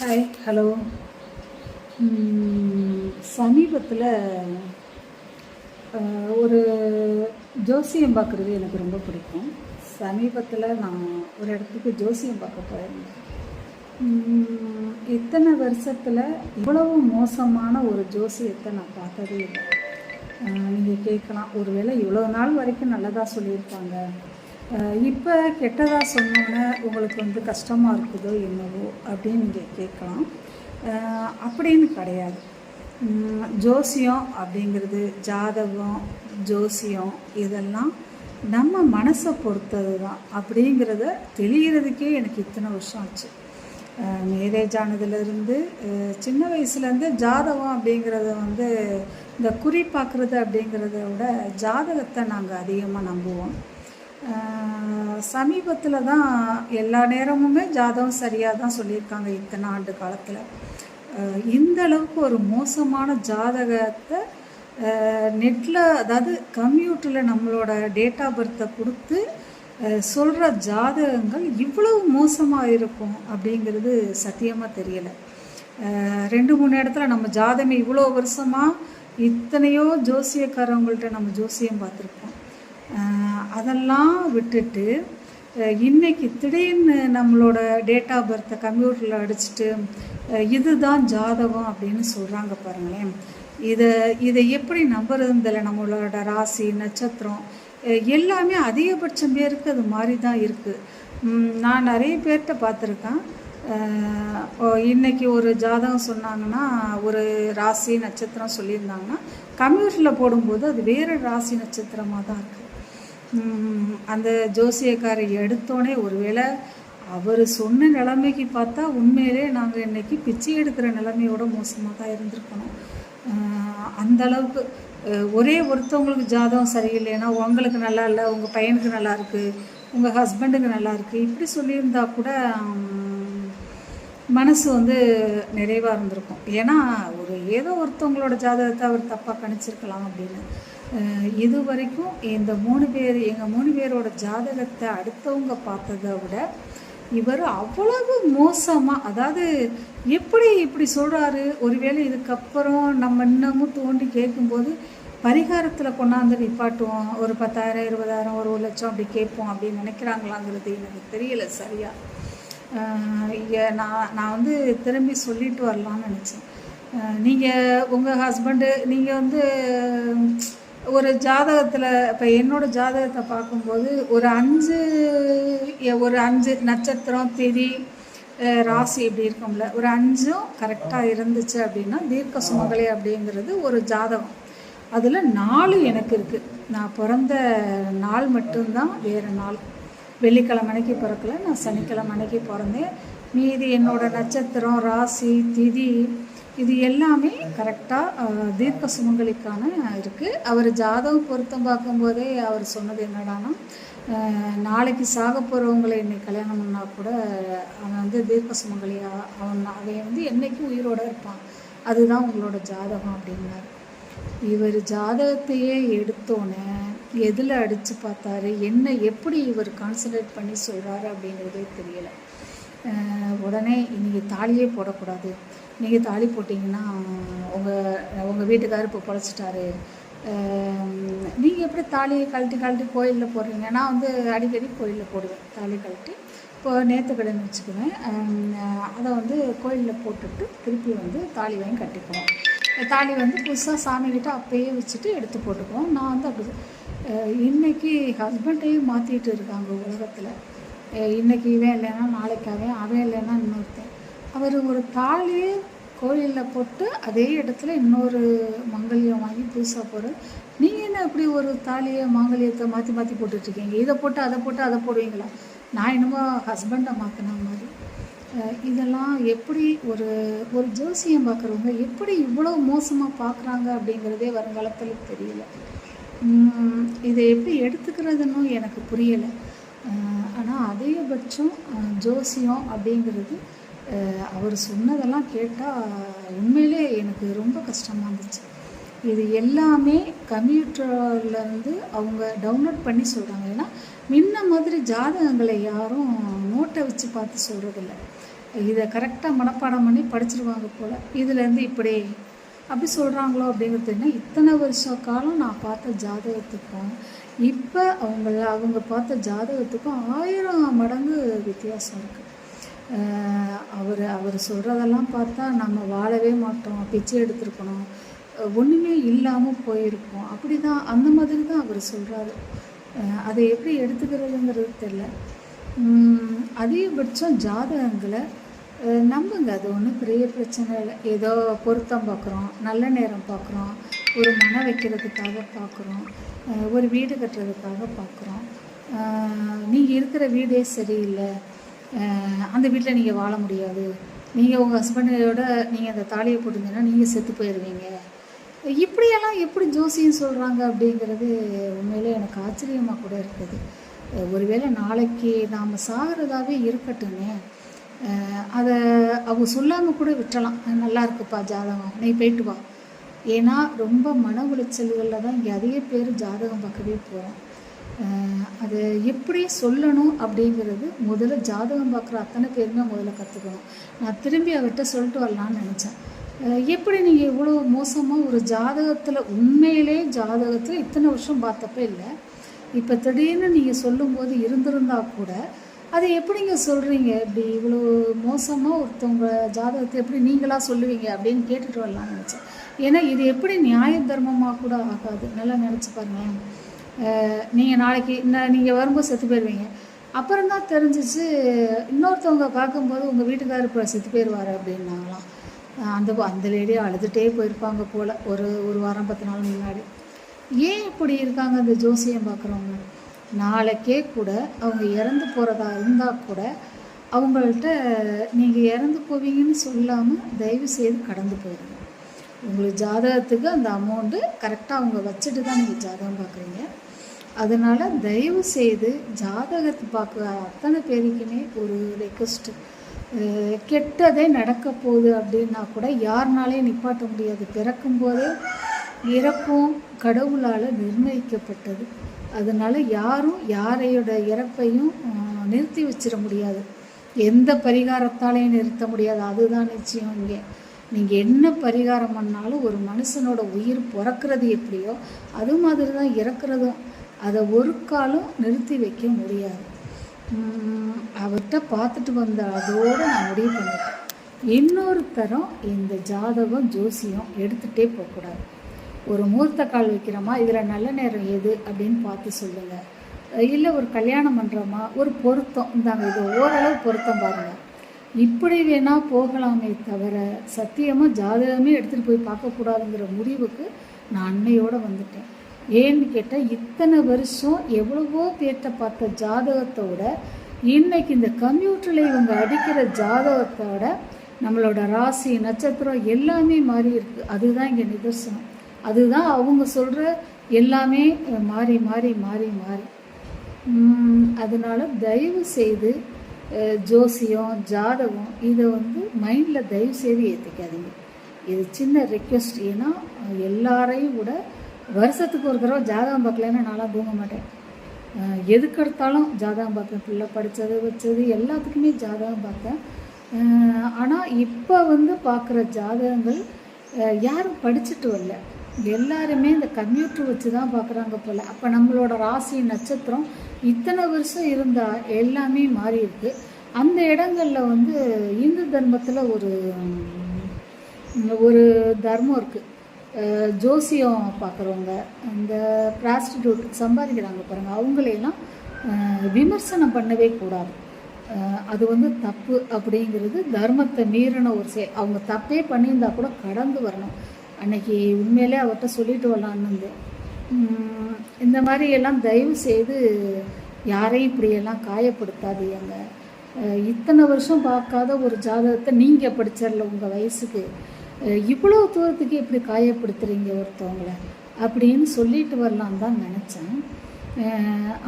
Hi hello சமீபத்தில் ஒரு ஜோசியம் பார்க்குறது எனக்கு ரொம்ப பிடிக்கும். சமீபத்தில் நான் ஒரு இடத்துக்கு ஜோசியம் பார்க்க போயிருந்தேன். இத்தனை வருஷத்தில் இவ்வளவு மோசமான ஒரு ஜோசியத்தை நான் பார்த்ததே இல்லை. நீங்கள் கேட்கலாம். ஒருவேளை இவ்வளோ நாள் வரைக்கும் நல்லதாக சொல்லியிருப்பாங்க. இப்போ கெட்டதாக சொன்னோன்னே உங்களுக்கு வந்து கஷ்டமாக இருக்குதோ என்னவோ அப்படின்னு நீங்கள் கேட்கலாம். அப்படின்னு கிடையாது. ஜோசியம் அப்படிங்கிறது ஜாதகம் ஜோசியம் இதெல்லாம் நம்ம மனசை பொறுத்தது தான் அப்படிங்கிறத தெளிகிறதுக்கே எனக்கு இத்தனை வருஷம் ஆச்சு. மேரேஜ் ஆனதுலேருந்து சின்ன வயசுலேருந்து ஜாதகம் அப்படிங்கிறத வந்து இந்த குறி பார்க்குறது அப்படிங்கிறத விட ஜாதகத்தை நாங்கள் அதிகமாக நம்புவோம். சமீபத்தில் தான் எல்லா நேரமுமே ஜாதகம் சரியாக தான் சொல்லியிருக்காங்க இத்தனை ஆண்டு காலத்தில். இந்த அளவுக்கு ஒரு மோசமான ஜாதகத்தை நெட்டில் அதாவது கம்ப்யூட்டரில் நம்மளோட டேட் ஆஃப் பர்த்தை கொடுத்து சொல்கிற ஜாதகங்கள் இவ்வளவு மோசமாக இருக்கும் அப்படிங்கிறது சத்தியமாக தெரியலை. ரெண்டு மூணு இடத்துல நம்ம ஜாதகம் இவ்வளோ வருஷமாக இத்தனையோ ஜோசியக்காரவங்கள்ட்ட நம்ம ஜோசியம் பார்த்துருப்போம். அதெல்லாம் விட்டுட்டு இன்றைக்கி இன்னைக்கு திடீர்னு நம்மளோட டேட் ஆஃப் பர்த்தை கம்ப்யூட்டரில் அடிச்சுட்டு இதுதான் ஜாதகம் அப்படின்னு சொல்கிறாங்க பாருங்களேன். இதை இதை எப்படி நம்புறதுல நம்மளோட ராசி நட்சத்திரம் எல்லாமே அதிகபட்சம் பேருக்கு அது மாதிரி தான் இருக்குது நான் நிறைய பேர்கிட்ட பார்த்துருக்கேன். இன்றைக்கி ஒரு ஜாதகம் சொன்னாங்கன்னா ஒரு ராசி நட்சத்திரம் சொல்லியிருந்தாங்கன்னா கம்ப்யூட்டரில் போடும்போது அது வேறு ராசி நட்சத்திரமாக தான் இருக்குது அந்த ஜோசியக்காரை எடுத்தோடனே ஒருவேளை அவர் சொன்ன நிலைமைக்கு பார்த்தா உண்மையிலே நாங்கள் இன்றைக்கி பிச்சை எடுக்கிற நிலைமையோட மோசமாக தான் இருந்திருக்கணும். அந்தளவுக்கு அந்த அளவுக்கு ஒரே ஒருத்தவங்களுக்கு ஜாதகம் சரியில்லைன்னா உங்களுக்கு நல்லா இல்லை உங்கள் பையனுக்கு நல்லா இருக்குது உங்கள் ஹஸ்பண்டுக்கு நல்லா இருக்குது இப்படி சொல்லியிருந்தா கூட மனசு வந்து நிறைவாக இருந்திருக்கும். ஏன்னா ஒரு ஏதோ ஒருத்தவங்களோட ஜாதகத்தை அவர் தப்பாக கணிச்சிருக்கலாம் அப்படின்னு. இது வரைக்கும் இந்த மூணு பேர் எங்கள் மூணு பேரோட ஜாதகத்தை அடுத்தவங்க பார்த்ததை விட இவர் அவ்வளவு மோசமாக அதாவது எப்படி இப்படி சொல்கிறாரு ஒருவேளை இதுக்கப்புறம் நம்ம இன்னமும் தோண்டி கேட்கும்போது பரிகாரத்தில் கொண்டாந்து நிப்பாட்டுவோம் ஒரு பத்தாயிரம் இருபதாயிரம் ஒரு ஒரு லட்சம் அப்படி கேட்போம் அப்படின்னு நினைக்கிறாங்களாங்கிறது எனக்கு தெரியல சரியா. நான் நான் வந்து திரும்பி சொல்லிட்டு வரலாம்னு நினச்சேன். நீங்கள் உங்கள் ஹஸ்பண்டு நீங்கள் வந்து ஒரு ஜாதகத்தில் இப்போ என்னோடய ஜாதகத்தை பார்க்கும்போது ஒரு அஞ்சு ஒரு அஞ்சு நட்சத்திரம் திதி ராசி இப்படி இருக்கும்ல. ஒரு அஞ்சும் கரெக்டாக இருந்துச்சு அப்படின்னா தீர்க்க சுமகலை அப்படிங்கிறது ஒரு ஜாதகம். அதில் நாலு எனக்கு இருக்குது நான் பிறந்த நாள் மட்டும்தான் வேறு நாள். வெள்ளிக்கிழமை அன்னைக்கு பிறக்கல நான் சனிக்கிழமை அன்னைக்கு பிறந்தேன். மீதி என்னோடய நட்சத்திரம் ராசி திதி இது எல்லாமே கரெக்டாக தீர்க்க சுமங்கலிக்கான இருக்குது அவர் ஜாதகம் பொருத்தம் பார்க்கும்போதே அவர் சொன்னது என்னடான்னா நாளைக்கு சாக போகிறவங்களை என்னை கல்யாணம் பண்ணால் கூட அவன் வந்து தீர்க்க சுமங்கலியா அவன் அவன் வந்து என்னைக்கும் உயிரோட இருப்பான். அதுதான் உங்களோட ஜாதகம் அப்படின்னாரு. இவர் ஜாதகத்தையே எடுத்தோன்னே எதில் அடித்து பார்த்தாரு என்ன எப்படி இவர் கான்சன்ட்ரேட் பண்ணி சொல்கிறாரு அப்படிங்கிறதே தெரியலை. உடனே இன்றைக்கி தாலியே போடக்கூடாது. நீங்கள் தாலி போட்டிங்கன்னா உங்கள் உங்கள் வீட்டுக்காரர் இப்போ பொழைச்சிட்டாரு. நீங்கள் எப்படி தாலியை கழட்டி கழட்டி கோயிலில் போடுறீங்க? நான் வந்து அடிக்கடி கோயிலில் போடுவேன் தாலி கழட்டி. இப்போ நேற்று கடன் வச்சுக்குவேன். அதை வந்து கோயிலில் போட்டுட்டு திருப்பி வந்து தாலி வாங்கி கட்டிக்குவோம். தாலி வந்து புதுசாக சாமிக்கிட்ட அப்பயே வச்சுட்டு எடுத்து போட்டுக்குவோம். நான் வந்து அப்படி இன்றைக்கி ஹஸ்பண்டையும் மாற்றிட்டு இருக்காங்க உலகத்தில். இன்றைக்கி இவன் இல்லைன்னா நாளைக்கு அவன் அவன் இல்லைன்னா இன்னொருத்தன். அவர் ஒரு தாலியே கோயிலில் போட்டு அதே இடத்துல இன்னொரு மங்கல்யம் வாங்கி புதுசாக போகிற நீங்கள் என்ன இப்படி ஒரு தாலியை மாங்கல்யத்தை மாற்றி மாற்றி போட்டுட்ருக்கீங்க? இதை போட்டு அதை போட்டு அதை போடுவீங்களா? நான் என்னமோ ஹஸ்பண்டை மாற்றின மாதிரி. இதெல்லாம் எப்படி ஒரு ஒரு ஜோசியம் பார்க்குறவங்க எப்படி இவ்வளோ மோசமாக பார்க்குறாங்க அப்படிங்கிறதே வருங்காலத்தில் தெரியல. இதை எப்படி எடுத்துக்கிறதுன்னு எனக்கு புரியலை. ஆனால் அதிகபட்சம் ஜோசியம் அப்படிங்கிறது அவர் சொன்னதெல்லாம் கேட்டால் உண்மையிலே எனக்கு ரொம்ப கஷ்டமாக இருந்துச்சு. இது எல்லாமே கம்ப்யூட்டர்லேருந்து அவங்க டவுன்லோட் பண்ணி சொல்கிறாங்க ஏன்னா முன்ன மாதிரி ஜாதகங்களை யாரும் நோட்டை வச்சு பார்த்து சொல்கிறதில்ல இதை கரெக்டாக மனப்பாடம் பண்ணி படிச்சிருவாங்க போல். இதுலேருந்து இப்படி அப்படி சொல்கிறாங்களோ அப்படிங்கிறது என்ன இத்தனை வருஷ காலம் நான் பார்த்த ஜாதகத்துக்கும் இப்போ அவங்க அவங்க பார்த்த ஜாதகத்துக்கும் ஆயிரம் மடங்கு வித்தியாசம் இருக்குது அவர் அவர் சொல்கிறதெல்லாம் பார்த்தா நம்ம வாழவே மாட்டோம் பிச்சை எடுத்திருக்கணும் ஒன்றுமே இல்லாமல் போயிருக்கோம் அப்படி தான் அந்த மாதிரி தான் அவர் சொல்கிறாரு அதை எப்படி எடுத்துக்கிறதுங்கிறது தெரில அதிகபட்சம் ஜாதகங்களை நம்புங்க. அது ஒன்றும் பெரிய பிரச்சனை இல்லை. ஏதோ பொருத்தம் பார்க்குறோம் நல்ல நேரம் பார்க்குறோம் ஒரு மன வைக்கிறதுக்காக பார்க்குறோம் ஒரு வீடு கட்டுறதுக்காக பார்க்குறோம் நீங்கள் இருக்கிற வீடே சரியில்லை. அந்த வீட்டில் நீங்கள் வாழ முடியாது. நீங்கள் உங்கள் ஹஸ்பண்டோட நீங்கள் அந்த தாலியை போட்டிருந்தீங்கன்னா நீங்கள் செத்து போயிடுவீங்க இப்படியெல்லாம் எப்படி ஜோசியம் சொல்கிறாங்க அப்படிங்கிறது உண்மையிலே எனக்கு ஆச்சரியமாக கூட இருக்குது. ஒருவேளை நாளைக்கு நாம் சாகிறதாவே இருக்கட்டுமே. அதை அவங்க சொல்லாமல் கூட விட்டுறலாம். நல்லா இருக்குப்பா ஜாதகம். நீ போயிட்டு வா. ஏன்னா ரொம்ப மன உளைச்சல்களில் தான் இங்கே அதிக பேர் ஜாதகம் பார்க்கவே போகிறோம் அதை எப்படி சொல்லணும் அப்படிங்கிறது முதல்ல ஜாதகம் பார்க்குற அத்தனை பேருமே முதல்ல கற்றுக்கணும் நான் திரும்பி அவர்கிட்ட சொல்லிட்டு வரலான்னு நினச்சேன். எப்படி நீங்கள் இவ்வளோ மோசமாக ஒரு ஜாதகத்தில் உண்மையிலே ஜாதகத்தில் இத்தனை வருஷம் பார்த்தப்ப இல்லை இப்போ திடீர்னு நீங்கள் சொல்லும்போது இருந்திருந்தா கூட அதை எப்படிங்க சொல்கிறீங்க இப்படி இவ்வளோ மோசமாக ஒருத்தவங்க ஜாதகத்தை எப்படி நீங்களாக சொல்லுவீங்க அப்படின்னு கேட்டுட்டு வரலாம்னு நினச்சேன். ஏன்னா இது எப்படி நியாய தர்மமாக கூட ஆகாது. நல்லா நினச்சி பாருங்களேன் நீங்கள் நாளைக்கு நான் நீங்கள் வரும்போது செத்து போயிடுவீங்க அப்புறம் தான் தெரிஞ்சிச்சு இன்னொருத்தவங்க பார்க்கும்போது உங்கள் வீட்டுக்காரர் இப்போ செத்து போயிடுவார் அப்படின்னாங்களாம். அந்த அந்த லேடி அழுதுகிட்டே போயிருப்பாங்க போல். ஒரு ஒரு வாரம் பத்து நாள் முன்னாடி. ஏன் இப்படி இருக்காங்க அந்த ஜோசியம் பார்க்குறவங்க? நாளைக்கே கூட அவங்க இறந்து போகிறதா இருந்தால் கூட அவங்கள்ட்ட நீங்கள் இறந்து போவீங்கன்னு சொல்லாமல் தயவு செய்து கடந்து போயிடுங்க. உங்களுக்கு ஜாதகத்துக்கு அந்த அமௌண்ட்டு கரெக்டாக அவங்க வச்சுட்டு தான் நீங்கள் ஜாதகம் பார்க்குறீங்க. அதனால் தயவு செய்து ஜாதகத்தை பார்க்குற அத்தனை பேருக்குமே ஒரு ரெக்வஸ்ட்டு கெட்டதே நடக்க போகுது அப்படின்னா கூட யாருனாலே நிப்பாட்ட முடியாது. பிறக்கும்போதே இறப்பும் கடவுளால் நிர்ணயிக்கப்பட்டது. அதனால் யாரும் யாரையோட இறப்பையும் நிறுத்தி வச்சிட முடியாது. எந்த பரிகாரத்தாலையும் நிறுத்த முடியாது. அதுதான் நிச்சயம் இங்கே. நீங்கள் என்ன பரிகாரம் பண்ணாலும் ஒரு மனுஷனோட உயிர் பிறக்கிறது எப்படியோ அது மாதிரி தான் இறக்குறதும். அதை ஒரு காலம் நிறுத்தி வைக்க முடியாது. அவர்கிட்ட பார்த்துட்டு வந்த அதோடு நான் முடிவு பண்ணிட்டேன். இன்னொரு தரம் இந்த ஜாதகம் ஜோசியம் எடுத்துகிட்டே போகக்கூடாது. ஒரு மூர்த்த கால் வைக்கிறோமா? இதில் நல்ல நேரம் எது? அப்படின்னு பார்த்து சொல்லுங்கள் இல்லை ஒரு கல்யாணம் பண்ணுறோமா ஒரு பொருத்தம். இந்தாங்க இது ஓரளவு பொருத்தம் பாருங்கள் இப்படி வேணால் போகலாமே தவிர சத்தியமாக ஜாதகமே எடுத்துகிட்டு போய் பார்க்கக்கூடாதுங்கிற முடிவுக்கு நான் அன்னையோடு வந்துட்டேன். ஏன்னு கேட்டால் இத்தனை வருஷம் எவ்வளவோ பேர்த்த பார்த்த ஜாதகத்தோட இன்னைக்கு இந்த கம்ப்யூட்டரில் இவங்க அடிக்கிற ஜாதகத்தோட நம்மளோட ராசி நட்சத்திரம் எல்லாமே மாறி இருக்குது அதுதான் இங்கே நிதர்சனம். அதுதான் அவங்க சொல்கிற எல்லாமே மாறி மாறி மாறி மாறி. அதனால் தயவு செய்து ஜோசியம் ஜாதகம் இதை வந்து மைண்டில் தயவு செய்து ஏற்றிக்காதீங்க இது சின்ன ரெக்வெஸ்ட் ஏன்னா எல்லாரையும் கூட வருஷத்துக்கு ஒரு தடவை ஜாதகம் பார்க்கலன்னா நான்லாம் தூங்க மாட்டேன். எதுக்கு எதுக்கெடுத்தாலும் ஜாதகம் பார்க்கேன் பிள்ளை படித்தது வச்சது எல்லாத்துக்குமே ஜாதகம் பார்த்தேன் ஆனால் இப்போ வந்து பார்க்குற ஜாதகங்கள் யாரும் படிச்சுட்டு வரல எல்லாருமே இந்த கம்ப்யூட்டர் வச்சு தான் பார்க்குறாங்க போல். அப்போ நம்மளோட ராசி நட்சத்திரம் இத்தனை வருஷம் இருந்தால் எல்லாமே மாறி இருக்கு அந்த இடங்களில் வந்து இந்து தர்மத்தில் ஒரு ஒரு தர்மம் இருக்குது ஜோசியம் பார்க்குறவங்க இந்த ப்ராஸ்டிடியூட் சம்பாதிக்கிறாங்க பாருங்கள் அவங்களையெல்லாம் விமர்சனம் பண்ணவே கூடாது. அது வந்து தப்பு அப்படிங்கிறது தர்மத்தை மீறின ஒரு செயல். அவங்க தப்பே பண்ணியிருந்தா கூட கடந்து வரணும். அன்னைக்கு உண்மையிலே அவர்கிட்ட சொல்லிட்டு வரலான்னு இந்த மாதிரி எல்லாம் தயவு செய்து யாரையும் இப்படியெல்லாம் காயப்படுத்தாதீங்க. இத்தனை வருஷம் பார்க்காத ஒரு ஜாதகத்தை நீங்கள் படிச்சிடல உங்கள் வயசுக்கு. இவ்வளோ தூரத்துக்கு இப்படி காயப்படுத்துறீங்க ஒருத்தவங்கள அப்படின்னு சொல்லிட்டு வரலான்னு தான் நினச்சேன்.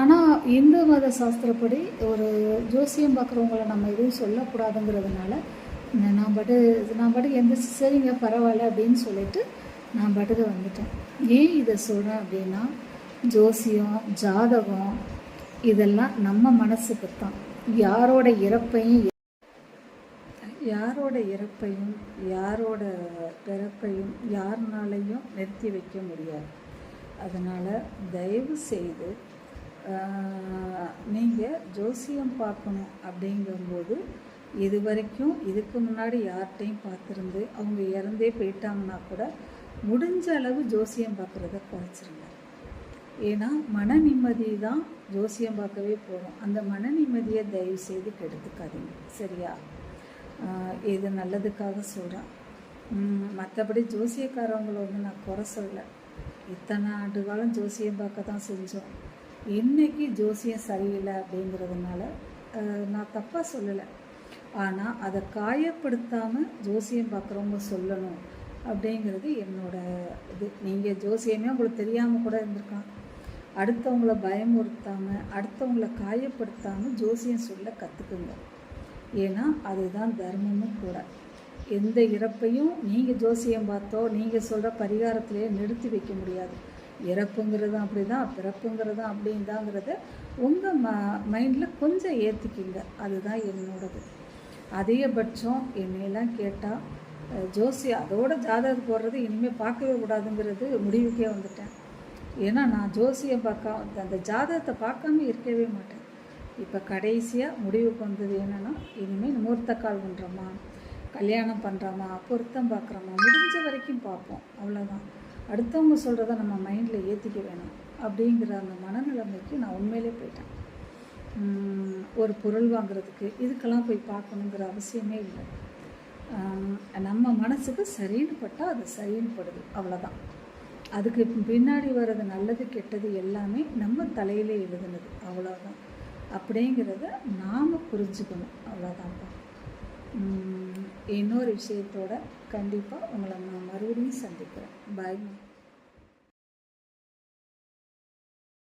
ஆனால் இந்து மத சாஸ்திரப்படி ஒரு ஜோசியம் பார்க்குறவங்கள நம்ம எதுவும் சொல்லக்கூடாதுங்கிறதுனால நான் பாட்டு நான் பாட்டுக்கு எந்திரிச்சு சரிங்க பரவாயில்ல அப்படின்னு சொல்லிட்டு நான் பாட்டுக்கு வந்துட்டேன். ஏன் இதை சொல்கிறேன் அப்படின்னா ஜோசியம் ஜாதகம் இதெல்லாம் நம்ம மனசுக்கு தான். யாரோட இறப்பையும் யாரோட இறப்பையும் யாரோட பிறப்பையும் யாருனாலையும் நிறுத்தி வைக்க முடியாது. அதனால் தயவு செய்து நீங்கள் ஜோசியம் பார்க்கணும் அப்படிங்கும்போது இது வரைக்கும் இதுக்கு முன்னாடி யார்கிட்டையும் பார்த்துருந்து அவங்க இறந்தே போயிட்டாங்கன்னா கூட முடிஞ்ச அளவு ஜோசியம் பார்க்குறத குறைச்சிருங்க. ஏன்னா மன நிம்மதி தான் ஜோசியம் பார்க்கவே போகிறோம் அந்த மன நிம்மதியை தயவு செய்து கெடுத்துக்காதீங்க. சரியா? இது நல்லதுக்காக சொல்கிறேன் மற்றபடி ஜோசியக்காரவங்களை வந்து நான் குறை சொல்லலை. இத்தனை ஆண்டு காலம் ஜோசியம் பார்க்க தான் செஞ்சோம். இன்னைக்கு ஜோசியம் சரியில்லை அப்படிங்கிறதுனால நான் தப்பாக சொல்லலை. ஆனால் அதை காயப்படுத்தாமல் ஜோசியம் பார்க்குறவங்க சொல்லணும் அப்படிங்கிறது என்னோட இது. நீங்கள் ஜோசியமே உங்களுக்கு தெரியாமல் கூட இருந்திருக்கலாம். அடுத்தவங்கள பயமுறுத்தாமல் அடுத்தவங்கள காயப்படுத்தாமல் ஜோசியம் சொல்ல கற்றுக்குங்க ஏன்னா அதுதான் தர்மமும் கூட. எந்த இறப்பையும் நீங்கள் ஜோசியம் பார்த்தோ நீங்கள் சொல்கிற பரிகாரத்திலேயே நிறுத்தி வைக்க முடியாது. இறப்புங்கிறதும் அப்படி தான் பிறப்புங்கிறதும் அப்படின்தாங்கிறத உங்கள் ம மைண்டில் கொஞ்சம் ஏற்றிக்கிங்க அதுதான் என்னோடது. அதிகபட்சம் என்னையெல்லாம் கேட்டால் ஜோசி அதோட ஜாதகம் போடுறது இனிமேல் பார்க்கவே கூடாதுங்கிறது முடிவுக்கே வந்துட்டேன். ஏன்னா நான் ஜோசியம் பார்க்க அந்த ஜாதகத்தை பார்க்காம இருக்கவே மாட்டேன். இப்போ கடைசியாக முடிவுக்கு வந்தது என்னென்னா இனிமேல் முகூர்த்த கால் பண்ணுறோமா கல்யாணம் பண்ணுறோமா பொருத்தம் பார்க்குறோமா முடிஞ்ச வரைக்கும் பார்ப்போம். அவ்வளோதான் அடுத்தவங்க சொல்கிறத நம்ம மைண்டில் ஏற்றிக்க வேணும். அப்படிங்கிற அந்த மனநிலைமைக்கு நான் உண்மையிலே போயிட்டேன். ஒரு பொருள் வாங்குறதுக்கு. இதுக்கெல்லாம் போய் பார்க்கணுங்கிற அவசியமே இல்லை. நம்ம மனசுக்கு சரின்னு பட்டால் அது சரின்னு படுது. அவ்வளோதான் அதுக்கு பின்னாடி வர்றது நல்லது கெட்டது எல்லாமே நம்ம தலையிலே எழுதுனது. அவ்வளோதான் அப்படிங்கிறத நாம் புரிஞ்சுக்கணும். அவ்வளோதான்ப்பா இன்னொரு விஷயத்தோட கண்டிப்பாக உங்களை நான் மறுபடியும் சந்திக்கிறேன். பாய்